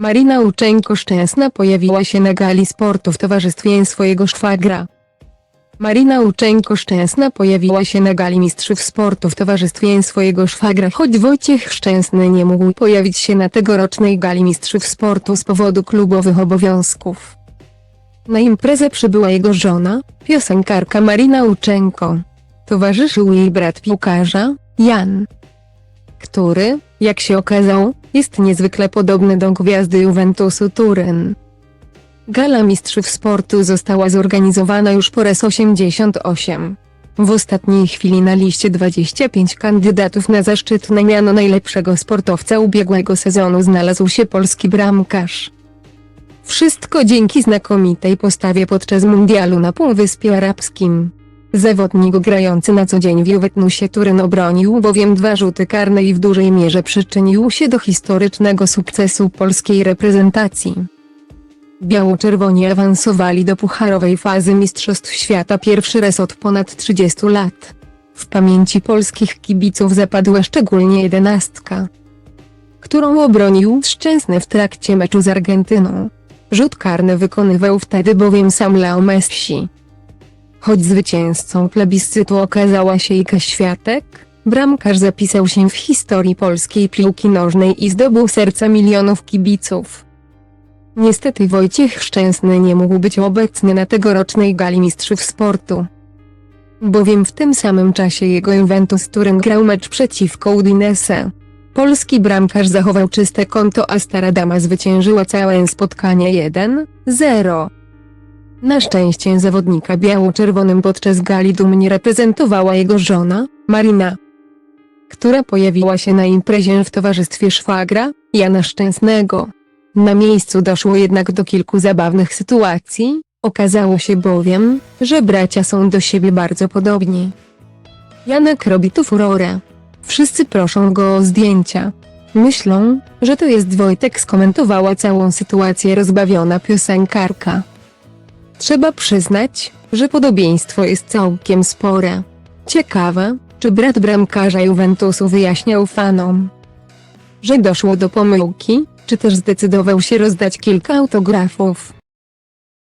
Marina Łuczenko-Szczęsna pojawiła się na gali sportu w towarzystwie swojego szwagra. Marina Łuczenko-Szczęsna pojawiła się na gali mistrzów sportu w towarzystwie swojego szwagra, choć Wojciech Szczęsny nie mógł pojawić się na tegorocznej gali mistrzów sportu z powodu klubowych obowiązków. Na imprezę przybyła jego żona, piosenkarka Marina Łuczenko. Towarzyszył jej brat piłkarza, Jan, który, jak się okazało, jest niezwykle podobny do gwiazdy Juventusu Turyn. Gala Mistrzów Sportu została zorganizowana już po raz 88. W ostatniej chwili na liście 25 kandydatów na zaszczytne miano najlepszego sportowca ubiegłego sezonu znalazł się polski bramkarz. Wszystko dzięki znakomitej postawie podczas mundialu na Półwyspie Arabskim. Zawodnik grający na co dzień w Juventusie Turyn obronił bowiem dwa rzuty karne i w dużej mierze przyczynił się do historycznego sukcesu polskiej reprezentacji. Biało-czerwoni awansowali do pucharowej fazy Mistrzostw Świata pierwszy raz od ponad 30 lat. W pamięci polskich kibiców zapadła szczególnie jedenastka, którą obronił Szczęsny w trakcie meczu z Argentyną. Rzut karny wykonywał wtedy bowiem sam Leo Messi. Choć zwycięzcą plebiscytu okazała się Ika Światek, bramkarz zapisał się w historii polskiej piłki nożnej i zdobył serca milionów kibiców. Niestety Wojciech Szczęsny nie mógł być obecny na tegorocznej gali mistrzów sportu. Bowiem w tym samym czasie jego Juventus Turyn grał mecz przeciwko Udinese. Polski bramkarz zachował czyste konto a Stara Dama zwyciężyła całe spotkanie 1-0. Na szczęście zawodnika biało-czerwonym podczas gali dumnie reprezentowała jego żona, Marina, która pojawiła się na imprezie w towarzystwie szwagra, Jana Szczęsnego. Na miejscu doszło jednak do kilku zabawnych sytuacji, okazało się bowiem, że bracia są do siebie bardzo podobni. Janek robi tu furorę. Wszyscy proszą go o zdjęcia. Myślą, że to jest Wojtek skomentowała całą sytuację rozbawiona piosenkarka. Trzeba przyznać, że podobieństwo jest całkiem spore. Ciekawe, czy brat bramkarza Juventusu wyjaśniał fanom, że doszło do pomyłki, czy też zdecydował się rozdać kilka autografów.